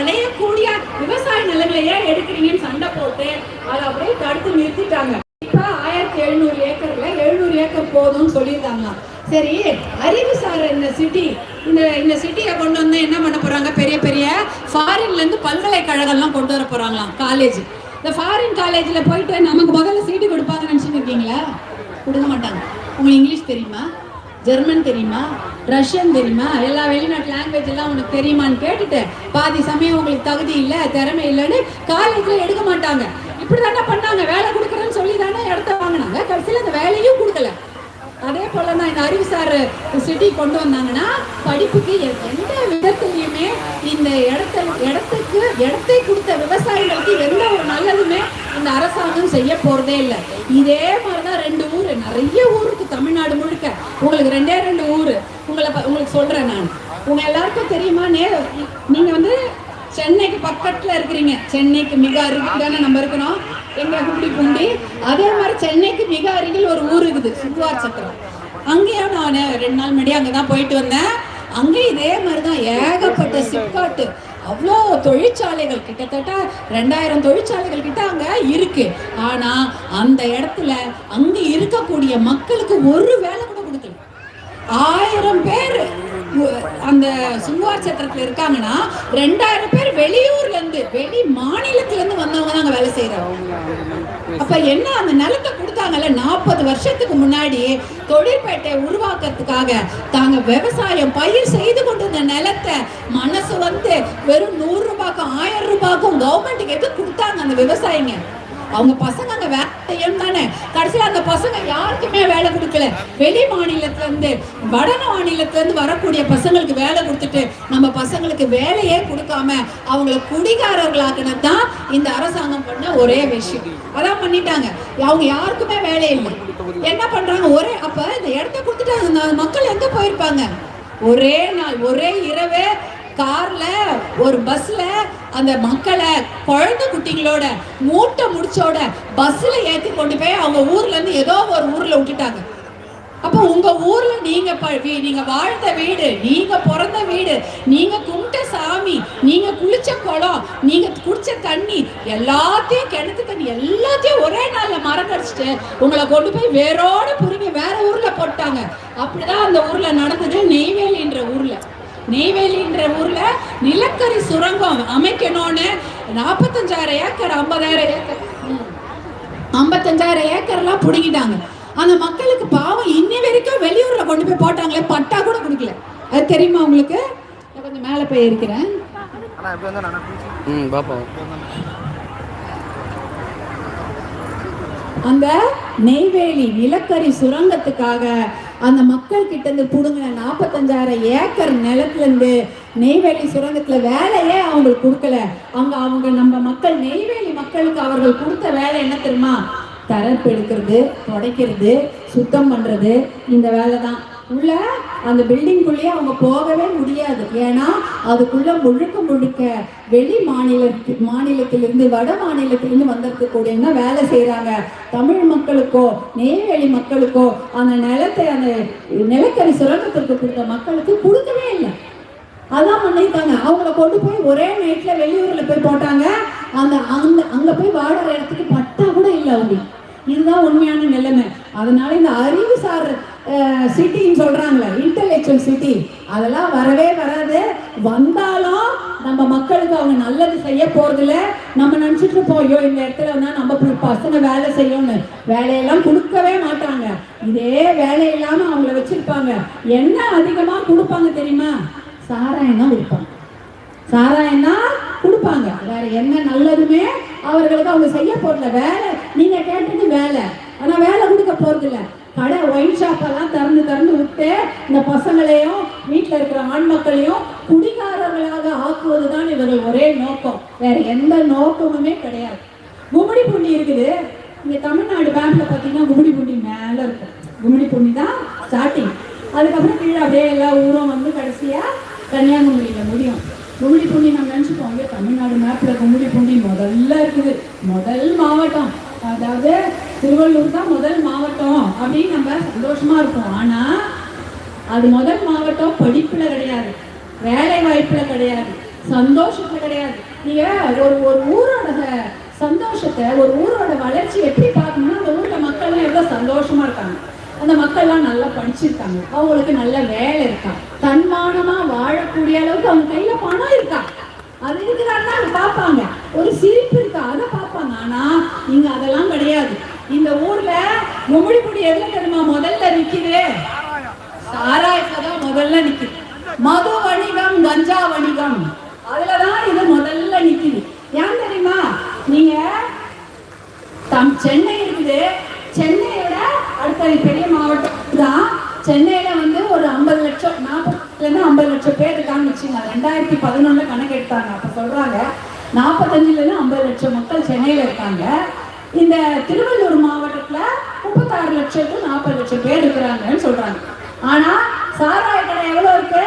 விளையக்கூடிய விவசாய நிலங்களை ஏன் எடுக்கிறீங்கன்னு சண்டை போட்டு அதை அப்படியே தடுத்து நிறுத்திட்டாங்க. இப்ப ஆயிரத்தி எழுநூறு ஏக்கர்ல எழுநூறு ஏக்கர் போதும்னு சொல்லியிருந்தாங்களாம் சரி அறிவுசார் இந்த சிட்டி இந்த இந்த சிட்டியை கொண்டு வந்து என்ன பண்ண போறாங்க? பெரிய பெரிய ஃபாரின்ல இருந்து பல்கலைக்கழகம்லாம் கொண்டு வர போறாங்களாம் காலேஜ் இந்த ஃபாரின் காலேஜில் போயிட்டு நமக்கு முதல்ல சீட்டு கொடுப்பாங்கன்னு நினச்சிட்டு இருக்கீங்களா? கொடுக்க மாட்டாங்க. உங்களுக்கு இங்கிலீஷ் தெரியுமா? ஜெர்மன் தெரியுமா? ரஷ்யன் தெரியுமா? எல்லா வெளிநாட்டு லாங்குவேஜ் எல்லாம் உனக்கு தெரியுமான்னு கேட்டுட்டு பாதி சமயம் உங்களுக்கு தகுதி இல்லை திறமை இல்லைன்னு காலேஜில் எடுக்க மாட்டாங்க. இப்படி தானே பண்ணாங்க வேலை கொடுக்குறேன்னு சொல்லி தானே இடத்த வாங்கினாங்க கடைசியில் அந்த வேலையும் கொடுக்கல அதே போல தான் ஒரு சிட்டி கொண்டு வந்தாங்கன்னா படிப்புக்கு எந்த விதத்துலையுமே இந்த இடத்த இடத்துக்கு இடத்தை கொடுத்த விவசாயிகளுக்கு எந்த ஒரு நல்லதுமே இந்த அரசாங்கம் செய்ய போறதே இல்லை. இதே மாதிரிதான் ரெண்டு ஊர். நிறைய ஊருக்கு தமிழ்நாடு முழுக்க. உங்களுக்கு ரெண்டே ரெண்டு ஊர். உங்களை ப- உங்களுக்கு சொல்றேன் நான். உங்க எல்லாருக்கும் தெரியுமா? நே நீங்க வந்து சென்னைக்கு பக்கத்துல இருக்கிறீங்க. சென்னைக்கு மிக அருகில் தானே நம்ம இருக்கிறோம். எங்க கும்பி பூண்டி அதே மாதிரி சென்னைக்கு மிக அருகில் ஒரு ஊர் இருக்குது. சுக்குவார் சக்கரம் அங்கேயும் நான் ரெண்டு நாள் முன்னாடி அங்கே தான் போயிட்டு வந்தேன். அங்கேயும் இதே மாதிரி தான் ஏகப்பட்ட சிப்காட்டு அவ்வளோ தொழிற்சாலைகள் கிட்டத்தட்ட ரெண்டாயிரம் தொழிற்சாலைகள் கிட்ட அங்கே இருக்கு. ஆனால் அந்த இடத்துல அங்கே இருக்கக்கூடிய மக்களுக்கு ஒரு வேலை கூட கொடுக்கல. ஆயிரம் பேர் அந்த சுங்குவார் சத்திரத்தில் இருக்காங்கன்னா ரெண்டாயிரம் பேர் வெளியூர்ல இருந்து வெளி மாநிலத்துல இருந்து வந்தவங்க தான் அங்க வேலை செய்யறாங்க அப்ப என்ன அந்த நிலத்தை கொடுத்தாங்கல்ல நாற்பது வருஷத்துக்கு முன்னாடி தொழிற்பேட்டை உருவாக்குறதுக்காக தாங்க விவசாயம் பயிர் செய்து கொண்டிருந்த நிலத்தை மனசு வந்து வெறும் நூறு ரூபாய்க்கும் ஆயிரம் ரூபாய்க்கும் கவர்மெண்ட்டுக்கு எது கொடுத்தாங்க அந்த விவசாயிங்க? அவங்க பசங்க அங்க வேலை செய்யணும் தானே? கடைசியில் அந்த பசங்க யாருக்குமே வேலை கொடுக்கல. வெளி மாநிலத்துல இருந்து வட மாநிலத்துல இருந்து வரக்கூடிய பசங்களுக்கு வேலை கொடுத்துட்டு நம்ம பசங்களுக்கு வேலையே கொடுக்காம அவங்கள குடிகாரர்களாக்குனது தான் இந்த அரசாங்கம் பண்ண ஒரே விஷயம். அதான் பண்ணிட்டாங்க. அவங்க யாருக்குமே வேலை இல்லை. என்ன பண்றாங்க? ஒரே அப்ப இந்த இடத்த கொடுத்துட்டாங்க. மக்கள் எங்க போயிருப்பாங்க? ஒரே நாள் ஒரே இரவே கார்ல ஒரு பஸ்ல அந்த மக்களை குழந்தை குட்டிங்களோட மூட்டை முடிச்சோட பஸ்ல ஏத்தி கொண்டு போய் அவங்க ஊர்ல இருந்து ஏதோ ஒரு ஊர்ல விட்டுட்டாங்க. அப்போ உங்க ஊர்ல நீங்க வீ- நீங்க வாழ்ந்த வீடு நீங்க பிறந்த வீடு நீங்க கும்பிட்ட சாமி நீங்க குளிச்ச குளம் நீங்க குடிச்ச தண்ணி எல்லாத்தையும் கிணத்து தண்ணி எல்லாத்தையும் ஒரே நாள்ல மறக்கடிச்சிட்டு உங்களை கொண்டு போய் வேறோட புரிஞ்சு வேற ஊர்ல போட்டாங்க. அப்படிதான் அந்த ஊர்ல நடந்தது நெய்வேலின்ற ஊர்ல. நெய்வேலின்ற ஊர்ல நிலக்கரி சுரங்கம் அமைக்கணும்னு நாற்பத்தஞ்சாயிரம் ஏக்கர் ஐம்பதாயிரம் ஏக்கர். ஐம்பத்தஞ்சாயிரம் ஏக்கர்லாம் பிடுங்கிட்டாங்க. அந்த மக்களுக்கு பாவம் இன்னி வரைக்கும் வெளியூர்ல கொண்டு போய் போட்டாங்களே பட்டா கூட கொடுக்கல. அது தெரியுமா உங்களுக்கு? நான் கொஞ்சம் மேலே போய் இருக்கிறேன் அந்த நெய்வேலி நிலக்கரி சுரங்கத்துக்காக அந்த மக்கள் கிட்ட இருந்து பிடுங்கின நாற்பத்தஞ்சாயிரம் ஏக்கர் நிலத்துலேருந்து நெய்வேலி சுரங்கத்தில் வேலையே அவங்களுக்கு கொடுக்கல. அவங்க அவங்க நம்ம மக்கள் நெய்வேலி மக்களுக்கு அவர்கள் கொடுத்த வேலை என்ன தெரியுமா? தரப்பு எடுக்கிறது துடைக்கிறது சுத்தம் பண்ணுறது இந்த வேலை தான் உள்ள அந்த பில்டிங்குள்ளேயே அவங்க போகவே முடியாது. ஏன்னா அதுக்குள்ள முழுக்க முழுக்க வெளி மாநில மாநிலத்திலிருந்து வட மாநிலத்திலிருந்து வந்திருக்கக்கூடியவங்க வேலை செய்கிறாங்க தமிழ் மக்களுக்கோ நெய்வேலி மக்களுக்கோ அந்த நிலத்தை அந்த நிலக்கரி சுரங்கத்திற்கு கொடுத்த மக்களுக்கு கொடுக்கவே இல்லை. அதான் பண்ணியிருக்காங்க. அவங்கள கொண்டு போய் ஒரே நைட்ல வெளியூரில் போய் போட்டாங்க. அந்த அந்த அங்கே போய் வாடுற இடத்துக்கு பட்டா கூட இல்லை அவங்க. இதுதான் உண்மையான நிலைமை. அதனால இந்த அறிவு சார் சிட்டின்னு சொல்றாங்களே இன்டலெக்சுவல் சிட்டி அதெல்லாம் வரவே வராது. வந்தாலும் நம்ம மக்களுக்கு அவங்க நல்லது செய்ய போறதில்ல. நம்ம நினைச்சிட்டு இருப்போம் ஐயோ இந்த இடத்துல வந்தா நம்ம பசங்க வேலை செய்யணும்னு வேலையெல்லாம் கொடுக்கவே மாட்டாங்க. இதே வேலை இல்லாம அவங்கள வச்சிருப்பாங்க. என்ன அதிகமா கொடுப்பாங்க தெரியுமா? சாராயம் தான் கொடுப்பாங்க. சாராயம் தான் கொடுப்பாங்க. வேற என்ன நல்லதுமே அவர்களுக்கு அவங்க செய்ய போறதில்ல. வேலை நீங்க கேட்டது வேலை. ஆனா வேலை கொடுக்க இல்லை கடை ஒயின் ஷாப் எல்லாம் திறந்து திறந்து விட்டு இந்த பசங்களையும் வீட்டில் இருக்கிற ஆண் மக்களையும் குடிகாரர்களாக ஆக்குவது தான் இவர்கள் ஒரே நோக்கம். வேற எந்த நோக்கமுமே கிடையாது. கும்மிடி பூண்டி இருக்குது. இங்க தமிழ்நாடு பேங்க்ல பார்த்தீங்கன்னா கும்மிடி பூண்டி மேல இருக்கும். கும்மிடி பூண்டி தான் ஸ்டார்டிங் அதுக்கப்புறம் கீழே அப்படியே எல்லா ஊரும் வந்து கடைசியா கன்னியாகுமரியில முடியும். கும்மிடி பூண்டி நம்ம நினைச்சுக்கோங்க தமிழ்நாடு மேப்ல கும்மிடி பூண்டி முதல்ல இருக்குது. முதல் மாவட்டம். அதாவது திருவள்ளூர் தான் முதல் மாவட்டம் அப்படின்னு நம்ம சந்தோஷமா இருக்கோம். ஆனா அது முதல் மாவட்டம் படிப்புல கிடையாது. வேலை வாய்ப்புல கிடையாது. சந்தோஷத்துல கிடையாது. நீங்க ஒரு ஒரு ஊரோட சந்தோஷத்தை ஒரு ஊரோட வளர்ச்சி எப்படி பார்க்கணும்னா அந்த ஊர்ல மக்கள்லாம் எவ்வளவு சந்தோஷமா இருக்காங்க. அந்த மக்கள்லாம் நல்லா படிச்சிருக்காங்க. அவங்களுக்கு நல்ல வேலை இருக்கா? தன்மானமா வாழக்கூடிய அளவுக்கு அவங்க கையில பணம் இருக்கா? அது இருக்கிறாருன்னா அதை பார்ப்பாங்க. ஒரு சிரிப்பு இருக்கா அதை பார்ப்பாங்க. ஆனா இங்க அதெல்லாம் கிடையாது. இந்த ஊர்ல கும்மிடிப்பொடி எதுல தெரியுமா? முதல்ல நிக்குது. சாராயத்தான் முதல்ல நிக்குது. மது வணிகம் கஞ்சா வணிகம். அதுலதான் இது முதல்ல நிக்குது. ஏன் தெரியுமா? நீங்க தம் சென்னை இருக்குது சென்னையோட அடுத்த பெரிய மாவட்டம் தான் சென்னையில வந்து ஒரு ஐம்பது லட்சம் நாற்பதுலேருந்து ஐம்பது லட்சம் பேர் இருக்காங்கன்னு வச்சுங்க ரெண்டாயிரத்தி பதினொன்றில் கணக்கு எடுத்தாங்க அப்ப சொல்றாங்க நாற்பத்தஞ்சுலேருந்து ஐம்பது லட்சம் மக்கள் சென்னையில இருக்காங்க. இந்த திருவள்ளூர் மாவட்டத்துல முப்பத்தாறு லட்சத்து நாற்பது லட்சம் பேர் இருக்கிறாங்கன்னு சொல்றாங்க. ஆனா சாராய கடை எவ்வளவு இருக்கு?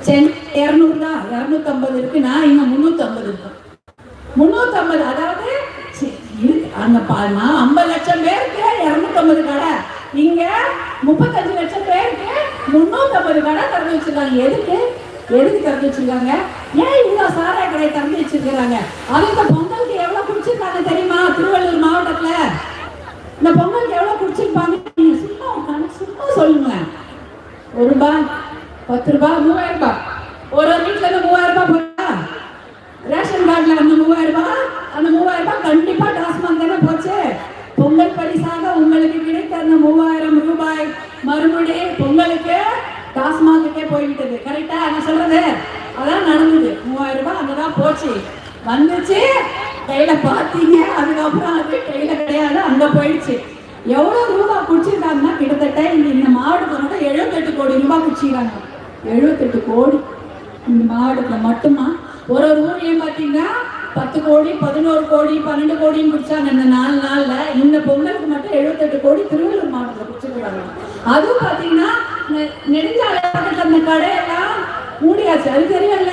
சென்னை இரநூறு தான். இரநூத்தம்பது இருக்குன்னா இங்க முந்நூற்றம்பது இருக்கும் முந்நூற்றம்பது அதாவது சி- நான் ஐம்பது லட்சம் பேருக்கு இரநூத்தம்பது கடை. இங்க முப்பத்தஞ்சு லட்சம் பேருக்கு முந்நூற்றம்பது கடை திறந்து வச்சுருக்காங்க. எதுக்கு? எதுக்கு திறந்து வச்சிருக்காங்க? ஏன் இவ்வளோ சாராய கடையை திறந்து வச்சிருக்கிறாங்க? அவங்க பொங்கலுக்கு எவ்வளோ குடிச்சிருக்காங்க தெரியுமா? திருவள்ளூர் மாவட்டத்தில்? இந்த பொங்கலுக்கு எவ்வளோ குடிச்சிருப்பாங்க? நீங்கள் சும்மா சும்மா சொல்லுங்க. ஒரு ரூபாய் பத்து ரூபாய் மூவாயிரம் ரூபாய். ஒரு ஒரு வீட்டில் இருந்து மூவாயிரம் ரூபாய் போறா ரேஷன் கார்டில் அந்த மூவாயிரம் ரூபாய் அந்த மூவாயிரம் ரூபாய் கண்டிப்பாக டாஸ்மாக் தானே போச்சு. பொங்கல் பரிசாக உங்களுக்கு கிடைத்த அந்த மூவாயிரம் ரூபாய் மறுபடி பொங்கலுக்கு டாஸ்மாகுக்கே போய்விட்டது. கரெக்டா நான் சொல்றது? அதான் நடந்தது. மூவாயிரம் ரூபாய் அங்கதான் போச்சு. வந்துச்சு. கையில பாத்தீங்க அதுக்கப்புறம் அது கையில கிடையாது. அங்க போயிடுச்சு. எவ்வளவு ரூபா குடிச்சிருக்காங்கன்னா கிட்டத்தட்ட இந்த இந்த மாவட்டத்துல மட்டும் எழுபத்தெட்டு கோடி ரூபாய் குடிச்சிருக்காங்க. எழுபத்தெட்டு கோடி. இந்த மாவட்டத்துல மட்டுமா? ஒரு ஒரு ஊர்லயும் பாத்தீங்கன்னா பத்து கோடி பதினோரு கோடி பன்னெண்டு கோடின்னு குடிச்சாங்க இந்த நாலு நாள்ல. இந்த பொங்கலுக்கு மட்டும் எழுபத்தெட்டு கோடி திருவள்ளூர் மாவட்டத்தில் குடிச்சிருக்காங்க அதுவும் பாத்தீங்கன்னா நெ- நெடுஞ்சாலை அந்த கடையெல்லாம் மூடியாச்சு. அது தெரியல.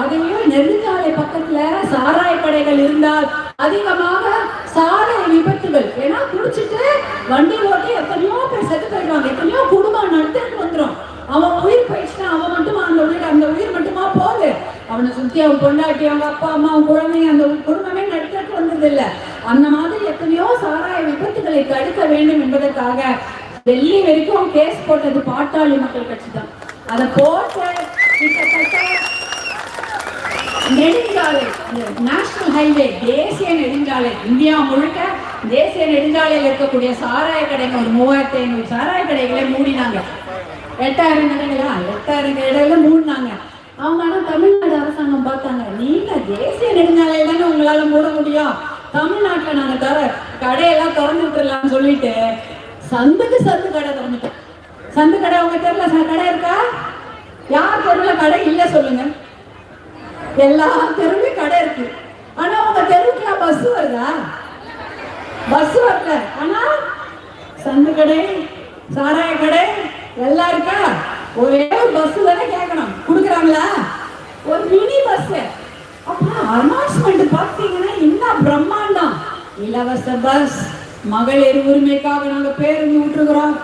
அதையும் நெடுஞ்சாலை பக்கத்துல சாராய கடைகள் இருந்தால் அதிகமாக சாலை விபத்துகள். ஏன்னா குடிச்சிட்டு வண்டி ஓட்டி எத்தனையோ பேர் செத்து போயிடுவாங்க எத்தனையோ குடும்பம் நடத்திட்டு வந்துடும் அவன் உயிர் போயிடுச்சுன்னா அவன் மட்டுமா? அந்த உயிர் அந்த உயிர் மட்டுமா போகுது? அவனை சுத்தி அவன் பொண்டாட்டி அவங்க அப்பா அம்மா அவன் குழந்தைங்க அந்த குடும்பமே நடத்திட்டு வந்தது அந்த மாதிரி எத்தனையோ சாராய விபத்துகளை தடுக்க வேண்டும் என்பதற்காக டெல்லி வரைக்கும் கேஸ் போட்டது பாட்டாளி மக்கள் கட்சி தான் அதை போட்டு கிட்டத்தட்ட நெடுஞ்சாலை நேஷனல் ஹைவே தேசிய நெடுஞ்சாலை இந்தியா முழுக்க தேசிய நெடுஞ்சாலையில் இருக்கக்கூடிய சாராய கடைகள் ஒரு மூவாயிரத்தி ஐநூறு சாராய கடைகளை மூடினாங்க. எட்டாயிரம் கடைகளா? எட்டாயிரம் கடைகளை மூடினாங்க. அவங்க ஆனா தமிழ்நாடு அரசாங்கம் பார்த்தாங்க நீங்க தேசிய நெடுஞ்சாலையில தானே உங்களால மூட முடியும். தமிழ்நாட்டில் நாங்கள் தர கடையெல்லாம் திறந்து விட்டுலாம்னு சொல்லிட்டு சந்துக்கு சந்து கடை திறந்துட்டோம் சந்து கடை உங்க தெருல கடை இருக்கா? யார் தெருல கடை இல்ல சொல்லுங்க. எல்லா தெருவிலும் கடை இருக்கு. ஆனா உங்க தெருவுக்கு பஸ் வருதா? பஸ் வரல. ஆனா சந்து கடை சாராய கடை எல்லாம் இருக்கா? ஒரே பஸ் தானே கேட்கணும் கொடுக்குறாங்களா? ஒரு மினி பஸ் அப்புறம் அனௌன்ஸ்மெண்ட் பார்த்தீங்கன்னா என்ன பிரம்மாண்டம்? இலவச பஸ் மகளிர் உரிமைக்காக நாங்க பேருந்து விட்டுருக்குறோம்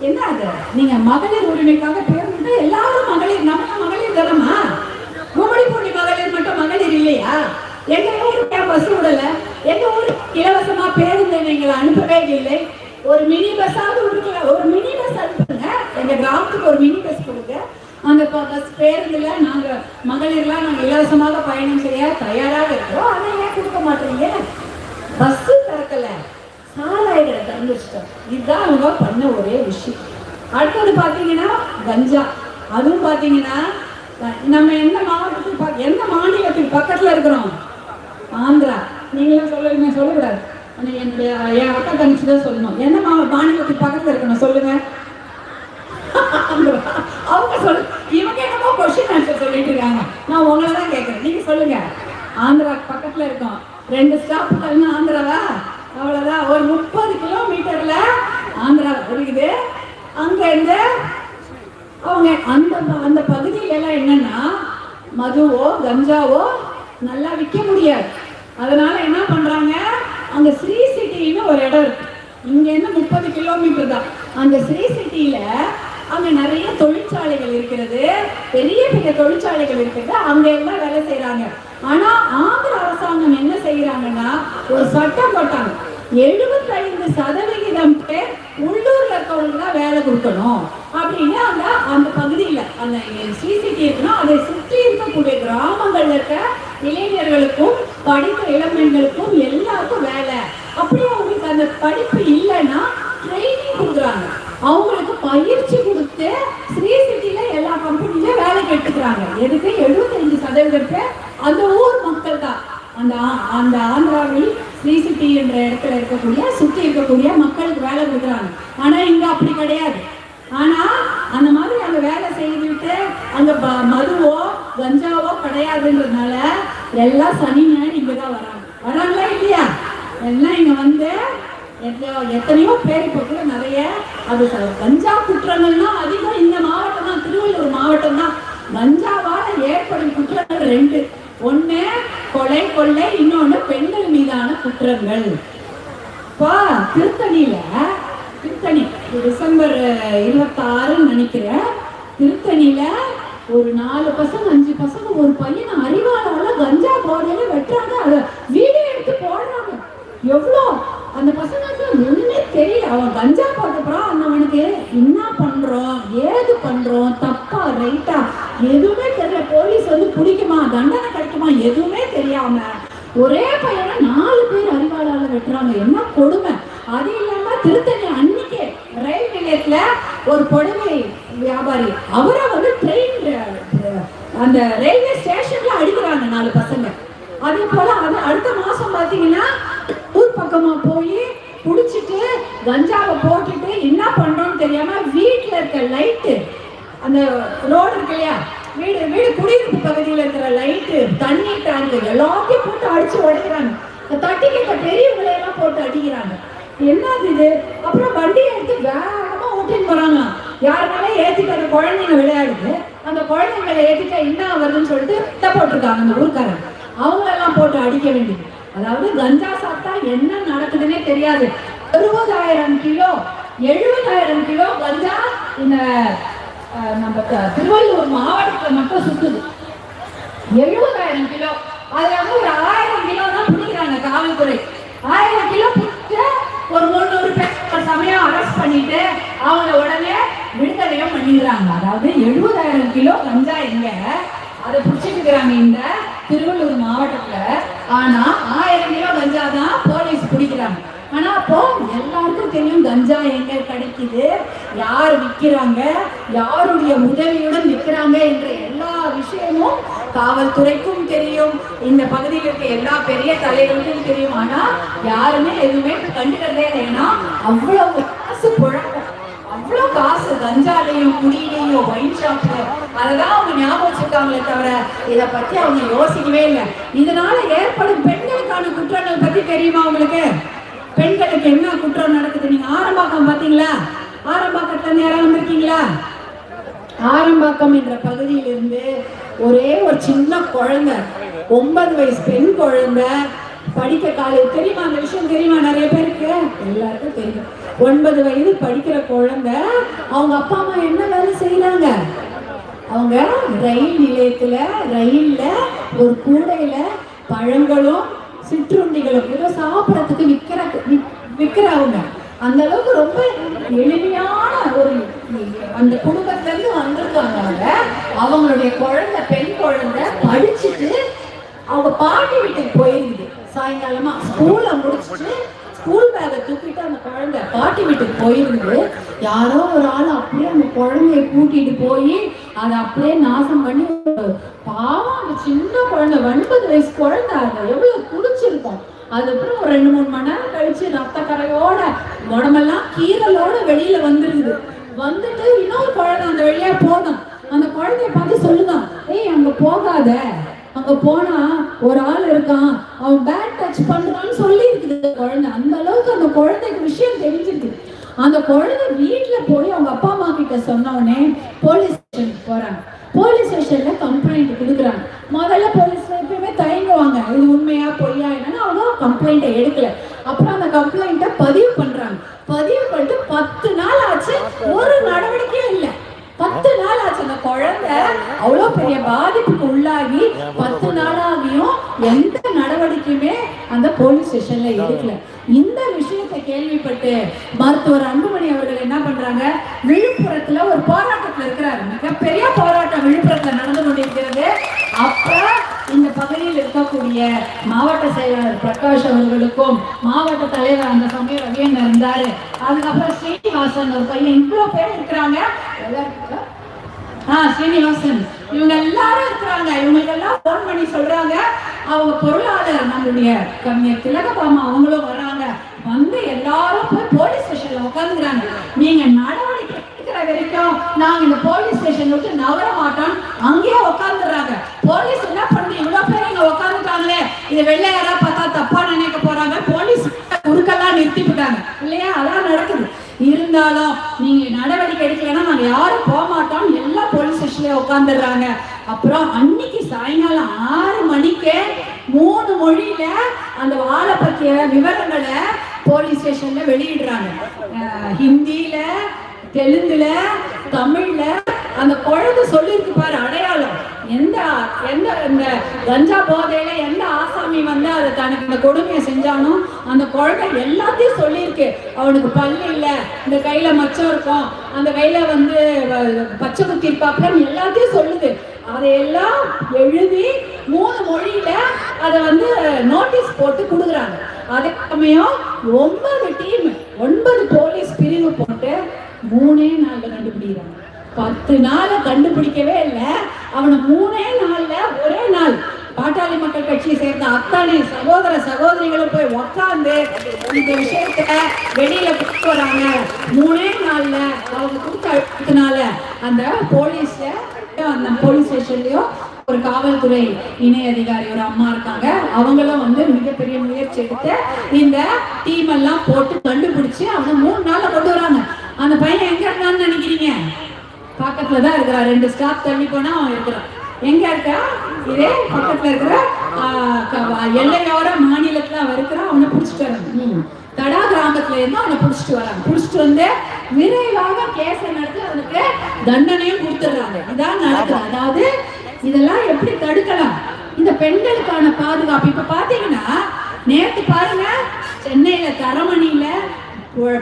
என்ன அது நீங்க மகளிர் உரிமைக்காக பேருந்து எல்லாரும் மகளிர் நம்ம மகளிர் தரமா கும்படி பூண்டி மகளிர் மட்டும் மகளிர் இல்லையா? எங்க ஊருக்கு பஸ் விடல. எங்க ஊருக்கு இலவசமா பேருந்து எங்களை அனுப்பவே இல்லை. ஒரு மினி பஸ்ஸாவது விடுக்கல ஒரு மினி பஸ் அனுப்புங்க. எங்க கிராமத்துக்கு ஒரு மினி பஸ் கொடுங்க. அந்த ப- பஸ் பேருந்துல நாங்க மகளிர்லாம் நாங்க இலவசமாக பயணம் செய்ய தயாராக இருக்கிறோம். அதை ஏன் கொடுக்க மாட்டீங்க? பஸ் திறக்கல. சாராயங்களை தந்துச்சிட்டோம் இதுதான் அவங்க பண்ண ஒரே விஷயம். அடுத்தது பார்த்தீங்கன்னா கஞ்சா. அதுவும் பார்த்தீங்கன்னா நம்ம எந்த மாவட்டத்துக்கு பக்க- எந்த மாநிலத்துக்கு பக்கத்தில் இருக்கிறோம்? ஆந்திரா. நீங்களும் சொல்லுங்க சொல்லக்கூடாது. என்னுடைய என் அக்கா தங்கச்சி தான் சொல்லணும். என்ன மா மாநிலத்துக்கு பக்கத்தில் இருக்கணும் சொல்லுங்க? ஆந்திரா. அவங்க சொல்லு இவங்க என்னமோ கொஸ்டின் ஆன்சர் சொல்லிட்டு இருக்காங்க. நான் உங்களை தான் கேட்குறேன் நீங்கள் சொல்லுங்க. ஆந்திரா பக்கத்தில் இருக்கோம். ரெண்டு ஸ்டாப் தள்ளி ஆந்திராவா? அவ்வளோதான் ஒரு முப்பது கிலோமீட்டரில் ஆந்திரா இருக்குது அங்கேருந்து அவங்க அந்த அந்த பகுதியிலலாம் என்னன்னா மதுவோ கஞ்சாவோ நல்லா விற்க முடியாது. அதனால என்ன பண்ணுறாங்க அங்கே ஸ்ரீ சிட்டின்னு ஒரு இடம் இருக்கு. இங்கேருந்து முப்பது கிலோமீட்டர் தான். அந்த ஸ்ரீ சிட்டியில் அங்க நிறைய தொழிற்சாலைகள் இருக்கிறது. பெரிய பெரிய தொழிற்சாலைகள் இருக்கிறது அங்க எல்லாம் வேலை செய்யறாங்க ஆனா ஆந்திர அரசாங்கம் என்ன செய்யறாங்கன்னா ஒரு சட்டம் போட்டாங்க. எழுபத்தைந்து சதவிகிதம் பேர் உள்ளூர்ல இருக்கவங்களுக்கு தான் வேலை கொடுக்கணும். அப்படின்னு அந்த அந்த பகுதியில் அந்த சிசிடி இருக்குன்னா அதை சுற்றி இருக்கக்கூடிய கிராமங்கள்ல இருக்க இளைஞர்களுக்கும் படித்த இளம்பெண்களுக்கும் எல்லாருக்கும் வேலை. அப்படியே அவங்களுக்கு அந்த படிப்பு இல்லைன்னா ட்ரைனிங் கொடுக்குறாங்க. அவங்களுக்கு பயிற்சி கொடுத்து ஸ்ரீ சிட்டியில எல்லா கம்பெனிலையும் வேலைக்கு எடுத்துக்கிறாங்க எதுக்கு எழுபத்தஞ்சு சதவீதம் பேர் அந்த ஊர் மக்கள் தான். அந்த ஆ- அந்த ஆந்திராவில் ஸ்ரீ சிட்டி என்ற இடத்துல இருக்கக்கூடிய சுற்றி இருக்கக்கூடிய மக்களுக்கு வேலை கொடுக்குறாங்க. ஆனா இங்க அப்படி கிடையாது. ஆனா அந்த மாதிரி அங்க வேலை செய்துட்டு அங்க ப- மதுவோ கஞ்சாவோ கிடையாதுன்றதுனால எல்லாம் சனி ஞாயிறு இங்கே தான் வராங்க. வராங்களா இல்லையா? எல்லாம் இங்க வந்து எத்தனையோ- எத்தனையோ பேர் இப்போ கூட நிறைய அது கஞ்சா குற்றங்கள்லாம் அதிகம். இந்த மாவட்டம் தான் திருவள்ளூர் மாவட்டம் தான் கஞ்சாவால ஏற்படும் குற்றங்கள் ரெண்டு. ஒண்ணு கொலை கொள்ளை. இன்னொன்னு பெண்கள் மீதான குற்றங்கள். இப்போ திருத்தணியில திருத்தணி டிசம்பர் இருபத்தாறுன்னு நினைக்கிறேன். திருத்தணியில ஒரு நாலு பசங்க அஞ்சு பசங்க ஒரு பையனை அறிவாளால கஞ்சா போடையில வெட்டுறாங்க. அதை வீடியோ எடுத்து போடுறாங்க. எவ்வளோ? அந்த பசங்களுக்கு ஒன்றுமே தெரியல. அவன் கஞ்சா போட்டப்புறம் அந்த அவனுக்கு என்ன பண்ணுறோம் ஏது பண்ணுறோம் தப்பா ரைட்டா? எதுவுமே தெரியல. போலீஸ் வந்து பிடிக்குமா? தண்டனை கிடைக்குமா? எதுவுமே தெரியாம. ஒரே பையனை நாலு பேர் அறிவாளால வெட்டுறாங்க. என்ன கொடுமை? அது இல்லாம திருத்தணி அன்னைக்கே ரயில் நிலையத்துல ஒரு புடவை வியாபாரி அவரை வந்து ட்ரெயின் அந்த ரயில்வே ஸ்டேஷன்ல அடிக்கிறாங்க நாலு பசங்க. அதே போல அது அடுத்த மாசம் பாத்தீங்கன்னா பக்கமாக பக்கமா போய் குடிச்சிட்டு கஞ்சாவை போட்டுட்டு என்ன பண்றோம்னு தெரியாம வீட்டுல இருக்க லைட்டு அந்த ரோடு இருக்கு இல்லையா? வீடு வீடு குடியிருப்பு பகுதியில் இருக்கிற லைட்டு தண்ணி டேங்க் எல்லாத்தையும் போட்டு அடிச்சு உடைக்கிறாங்க. இந்த தட்டி கேட்ட பெரியவங்களை எல்லாம் போட்டு அடிக்கிறாங்க. என்னது இது? அப்புறம் வண்டியை எடுத்து வேகமா ஓட்டின்னு போறாங்க. யாருனால ஏத்திட்டு அந்த குழந்தைங்க விளையாடுது. அந்த குழந்தைங்களை ஏத்திட்டா என்ன வருதுன்னு சொல்லிட்டு போட்டிருக்காங்க அந்த ஊருக்காரன் அவங்க எல்லாம் போட்டு அடிக்க வேண்டியது. அதாவது கஞ்சா சாப்பிட்டா என்ன நடக்குதுன்னே தெரியாது. அறுபதாயிரம் கிலோ எழுபதாயிரம் கிலோ கஞ்சா இந்த நம்ம த- திருவள்ளூர் மாவட்டத்துல மட்டும் சுத்துது. எழுபதாயிரம் கிலோ. அதுல வந்து ஒரு ஆயிரம் கிலோ தான் பிடிக்கிறாங்க காவல்துறை. ஆயிரம் கிலோ பிடிச்ச ஒரு முந்நூறு பேர் ஒரு சமயம் அரெஸ்ட் பண்ணிட்டு அவங்கள உடனே விடுதலையும் பண்ணிடுறாங்க அதாவது எழுபதாயிரம் கிலோ கஞ்சா எங்க? அதை பிடிச்சிட்டு இருக்கிறாங்க இந்த திருவள்ளூர் மாவட்டத்துல. ஆனா குடிக்கிறாங்க. பிடிக்கிறாங்க ஆனா அப்போ எல்லாருக்கும் தெரியும் கஞ்சா எங்க கிடைக்குது யார் விற்கிறாங்க யாருடைய உதவியுடன் விற்கிறாங்க என்ற எல்லா விஷயமும் காவல்துறைக்கும் தெரியும். இந்த பகுதியில் இருக்க எல்லா பெரிய தலைவர்களுக்கும் தெரியும். ஆனா யாருமே எதுவுமே கண்டுக்கிறதே இல்லை ஏன்னா அவ்வளவு காசு புழக்கம் அவ்வளவு காசு கஞ்சாலையும் குடியிலையும் ஒயின் ஷாப்ல அததான் அவங்க ஞாபகம் வச்சிருக்காங்களே தவிர இதை பத்தி அவங்க யோசிக்கவே இல்லை. இதனால ஏற்படும் பெண்களுக்கான குற்றங்கள் பத்தி தெரியுமா உங்களுக்கு? பெண்களுக்கு என்ன குற்றம் நடக்குது? நீங்க ஆரம்பாக்கம் பாத்தீங்களா ஆரம்பாக்கத்துல நேரம் வந்திருக்கீங்களா? ஆரம்பாக்கம் என்ற பகுதியிலிருந்து ஒரே ஒரு சின்ன குழந்தை ஒன்பது வயசு பெண் குழந்தை படிக்க காலேஜ் தெரியுமா? அந்த விஷயம் தெரியுமா? நிறைய பேருக்கு? எல்லாருக்கும் தெரியும். ஒன்பது வயது படிக்கிற குழந்தை அவங்க அப்பா அம்மா என்ன வேலை செய்யறாங்க அவங்க ரயில் நிலையத்துல ரயில்ல ஒரு கூடையில பழங்களும் சிற்றுண்டிகளும் ஏதோ சாப்பிடறதுக்கு விற்கிற விற்கிறவங்க அந்த அளவுக்கு ரொம்ப எளிமையான ஒரு அந்த குடும்பத்துல இருந்து வந்திருக்காங்க அவங்க. அவங்களுடைய குழந்தை பெண் குழந்தை படிச்சுட்டு அவங்க பாட்டி வீட்டுக்கு போயிருந்தது சாயங்காலமா ஸ்கூலை முடிச்சுட்டு ஸ்கூல் பேக்கை தூக்கிட்டு அந்த குழந்தை பாட்டி வீட்டுக்கு போயிருந்து யாரோ ஒரு ஆள் அப்படியே அந்த குழந்தைய கூட்டிட்டு போய் அதை அப்படியே நாசம் பண்ணி பாவம் அந்த சின்ன குழந்தை ஒன்பது வயசு குழந்தை அதை எவ்வளவு குடிச்சிருக்கோம் அதுக்கப்புறம் ஒரு ரெண்டு மூணு மணி நேரம் கழிச்சு ரத்த கரையோட உடம்பெல்லாம் கீரலோட வெளியில வந்துருது. வந்துட்டு இன்னொரு குழந்தை அந்த வழியா போனோம் அந்த குழந்தைய பார்த்து சொல்லுதான் ஏய் அங்க போகாத. அங்க போனா ஒரு ஆள் இருக்கான். அவன் பேட் டச் பண்றான்னு சொல்லி இருக்குது குழந்தை. அந்த அளவுக்கு அந்த குழந்தைக்கு விஷயம் தெரிஞ்சிருக்கு அந்த குழந்தை வீட்டுல போய் அவங்க அப்பா அம்மா கிட்ட சொன்ன உடனே போலீஸ் ஸ்டேஷனுக்கு போறாங்க. போலீஸ் ஸ்டேஷன்ல கம்ப்ளைண்ட் கொடுக்குறாங்க. முதல்ல போலீஸ் எப்பயுமே தயங்குவாங்க. இது உண்மையா பொய்யா என்னன்னு அவங்க கம்ப்ளைண்ட்டை எடுக்கல. அப்புறம் அந்த கம்ப்ளைண்ட்டை பதிவு பண்றாங்க. பதிவு பண்ணிட்டு பத்து நாள் ஆச்சு. ஒரு நடவடிக்கையும் இல்லை. பத்து நாள் குழந்தை அவ்வளோ பெரிய பாதிப்புக்கு உள்ளாகி பத்து நாளாகியும் எந்த நடவடிக்கையுமே அந்த போலீஸ் ஸ்டேஷன்ல இருக்கல இந்த விஷயத்தை கேள்விப்பட்டு மருத்துவர் அன்புமணி அவர்கள் என்ன பண்றாங்க? விழுப்புரத்துல ஒரு போராட்டத்துல இருக்கிறாரு. மிகப்பெரிய போராட்டம் விழுப்புரத்துல நடந்து கொண்டிருக்கிறது. அப்ப இந்த பகுதியில் இருக்கக்கூடிய மாவட்ட செயலாளர் பிரகாஷ் அவர்களுக்கும் மாவட்ட தலைவர் அந்த சமயம் ரவியன் இருந்தாரு. அதுக்கப்புறம் ஸ்ரீனிவாசன் ஒரு பையன் இவ்வளோ பேர் இருக்கிறாங்க. எல்லாருக்கும் ஆ ஸ்ரீனிவாசன் இவங்க எல்லாரும் இருக்கிறாங்க. இவங்களுக்கு எல்லாம் ஃபோன் பண்ணி சொல்றாங்க. அவங்க பொருளாளர் நம்மளுடைய கவிஞர் திலகபாமா அவங்களும் வராங்க. வந்து எல்லாரும் போய் போலீஸ் ஸ்டேஷன்ல உட்காந்துக்கிறாங்க நீங்க நடவடிக்கை எடுக்கிற வரைக்கும் நாங்க இந்த போலீஸ் ஸ்டேஷன் விட்டு நவர மாட்டோம் அங்கேயே உட்காந்துடுறாங்க போலீஸ் என்ன பண்ணுது? இவ்வளவு பேர் இங்க உட்காந்துட்டாங்களே இது வெள்ளையாரா பார்த்தா தப்பா நினைக்க போறாங்க. போலீஸ் குறுக்கெல்லாம் நிறுத்தி விட்டாங்க. இல்லையா? அதான் நடக்குது. இருந்தாலும் நீங்க நடவடிக்கை எடுக்கலைன்னா நாங்க யாரும் போக மாட்டோம் எல்லாம் போலீஸ் உட்காந்துடுறாங்க அப்புறம் அன்னைக்கு சாயங்காலம் ஆறு மணிக்கு மூணு மொழியில அந்த வாழை பற்றிய விவரங்களை போலீஸ் ஸ்டேஷன்ல வெளியிடுறாங்க. ஹிந்தியில தெலுங்குல தமிழ்ல அந்த குழந்தை சொல்லியிருக்கு பாரு அடையாளம். எந்த எந்த இந்த கஞ்சா போதையில எந்த ஆசாமி வந்து அதை தனக்கு இந்த கொடுமையை செஞ்சானோ அந்த குழந்தை எல்லாத்தையும் சொல்லியிருக்கு. அவனுக்கு பல்லு இல்லை இந்த கையில மச்சம் இருக்கும் அந்த கையில வந்து பச்சை குத்தி இருப்பாப்புல எல்லாத்தையும் சொல்லுது. அதையெல்லாம் எழுதி மூணு மொழியில அதை வந்து நோட்டீஸ் போட்டு கொடுக்குறாங்க. அதே சமயம் ஒன்பது டீம் ஒன்பது போலீஸ் பிரிவு போட்டு மூணே நாள்ல கண்டுபிடிக்கிறாங்க. பத்து நாளை கண்டுபிடிக்கவே இல்லை. அவனை மூணே நாள்ல ஒரே நாள். பாட்டாளி மக்கள் கட்சியை சேர்ந்த அத்தனை சகோதர சகோதரிகளும் போய் உக்காந்து இந்த விஷயத்த வெளியில கூப்பிட்டு வராங்க. மூணே நாள்ல அவங்க கொடுத்த அழுத்தினால அந்த போலீஸ்ல அந்த போலீஸ் ஸ்டேஷன்லயும் ஒரு காவல்துறை இணை அதிகாரி ஒரு அம்மா இருக்காங்க. அவங்களும் வந்து மிகப்பெரிய முயற்சி எடுத்து இந்த டீம் எல்லாம் போட்டு கண்டுபிடிச்சு அவனை மூணு நாள்ல கொண்டு வராங்க. அந்த பையன் எங்க இருந்தான்னு நினைக்கிறீங்க? பக்கத்துல தான் இருக்கிறான் ரெண்டு ஸ்டாப் தள்ளி போனா அவன் இருக்கிறான். எங்க இருக்கா? இதே பக்கத்துல இருக்கிற எல்லையோர மாநிலத்துல அவன் இருக்கிறான். அவனை பிடிச்சிட்டு ம். தடா கிராமத்துல இருந்து அவனை பிடிச்சிட்டு வராங்க பிடிச்சிட்டு வந்து விரைவாக கேஸ நடத்தி அவனுக்கு தண்டனையும் கொடுத்துடுறாங்க. இதான் நடக்குது. அதாவது இதெல்லாம் எப்படி தடுக்கலாம்? இந்த பெண்களுக்கான பாதுகாப்பு. இப்ப பாத்தீங்கன்னா நேத்து பாருங்க சென்னையில தரமணியில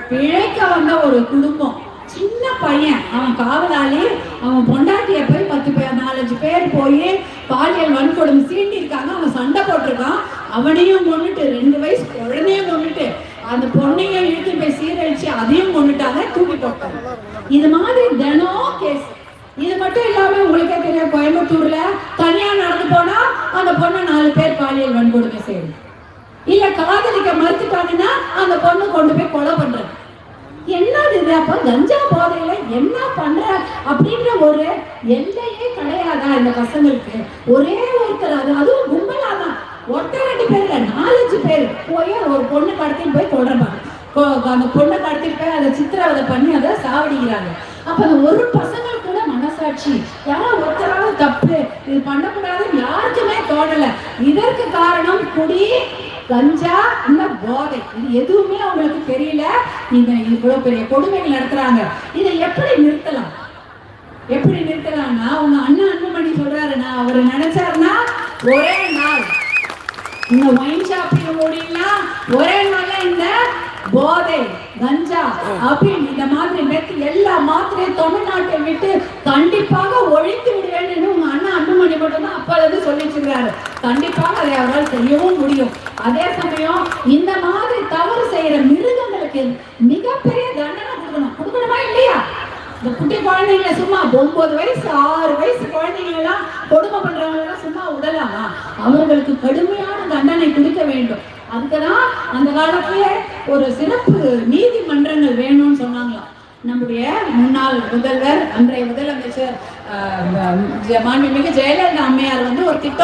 பிழைக்க வந்த ஒரு குடும்பம். சின்ன பையன். அவன் காவலாளி அவன் பொண்டாட்டிய போய் பத்து பேர் நாலஞ்சு பேர் போய் பாலியல் வன்கொடுமை சீண்டி இருக்காங்க அவன் சண்டை போட்டிருக்கான். அவனையும் கொண்டுட்டு ரெண்டு வயசு குழந்தையும் கொண்டுட்டு அந்த பொண்ணையும் இழுத்து போய் சீரழிச்சு அதையும் கொண்டுட்டாங்க தூக்கி போட்டாங்க. இது மாதிரி தினம் கேஸ் இது மட்டும் இல்லாம உங்களுக்கே தெரியும் கோயம்புத்தூர்ல தனியா நடந்து போனா அந்த பொண்ணை நாலு பேர் பாலியல் வன்கொடுமை செய்யணும். இல்ல காதலிக்க மறுத்துட்டாங்கன்னா அந்த பொண்ணு கொண்டு போய் கொலை பண்றது. என்னது இது அப்ப கஞ்சா போதையில என்ன பண்ற அப்படின்ற ஒரு எல்லையே கிடையாதா இந்த பசங்களுக்கு? ஒரே ஒருத்தர் அது அதுவும் கும்பலா தான் ஒருத்தர் ரெண்டு பேர் இல்லை நாலஞ்சு பேர் போய் ஒரு பொண்ணு கடத்திட்டு போய் தொடர்பாங்க. அந்த பொண்ணை கடத்திட்டு போய் அதை சித்திரவதை பண்ணி அதை சாவடிக்கிறாங்க. அப்ப அந்த ஒரு பசங்கள் கூட மனசாட்சி. யாரோ ஒருத்தராவது தப்பு இது பண்ணக்கூடாதுன்னு யாருக்குமே தோணல. இதற்கு காரணம் குடி கஞ்சா இல்ல போதை இது எதுவுமே அவங்களுக்கு தெரியல. நீங்க இவ்வளவு பெரிய கொடுமைகள் நடத்துறாங்க. இதை எப்படி நிறுத்தலாம்? எப்படி நிறுத்தலாம்னா உங்க அண்ணன் அன்புமணி சொல்றாரு. அவர் நினைச்சாருன்னா ஒரே நாள். இந்த ஒயின் ஷாப்பிங் மூடினா ஒரே நாள்ல இந்த போதை கஞ்சா அப்படின்னு இந்த மாதிரி எல்லா மாத்திரையும் தமிழ்நாட்டை விட்டு கண்டிப்பாக ஒழித்து விடுவேன்னு உங்க அண்ணன் அன்புமணி வந்து சொல்லிட்டு கண்டிப்பாக அதை அவரால் செய்யவும் முடியும். அதே சமயம் இந்த மாதிரி தவறு செய்யற மிருகங்களுக்கு மிகப்பெரிய தண்டனை கொடுக்கணும். கொடுக்கணுமா இல்லையா? இந்த குட்டி குழந்தைங்களை சும்மா ஒன்பது வயசு ஆறு வயசு குழந்தைங்க எல்லாம் கொடுமை பண்றவங்க எல்லாம் சும்மா விடலாமா அவர்களுக்கு கடுமையான தண்டனை கொடுக்க வேண்டும். அதுக்குதான் அந்த காலத்துல ஒரு சிறப்பு நீதிமன்றங்கள் வேணும்னு சொன்னாங்களாம். நம்முடைய முன்னாள் முதல்வர் அன்றைய முதலமைச்சர் மாண்புமிகு ஜெயலலிதா அம்மையார் வந்து ஒரு திட்டம்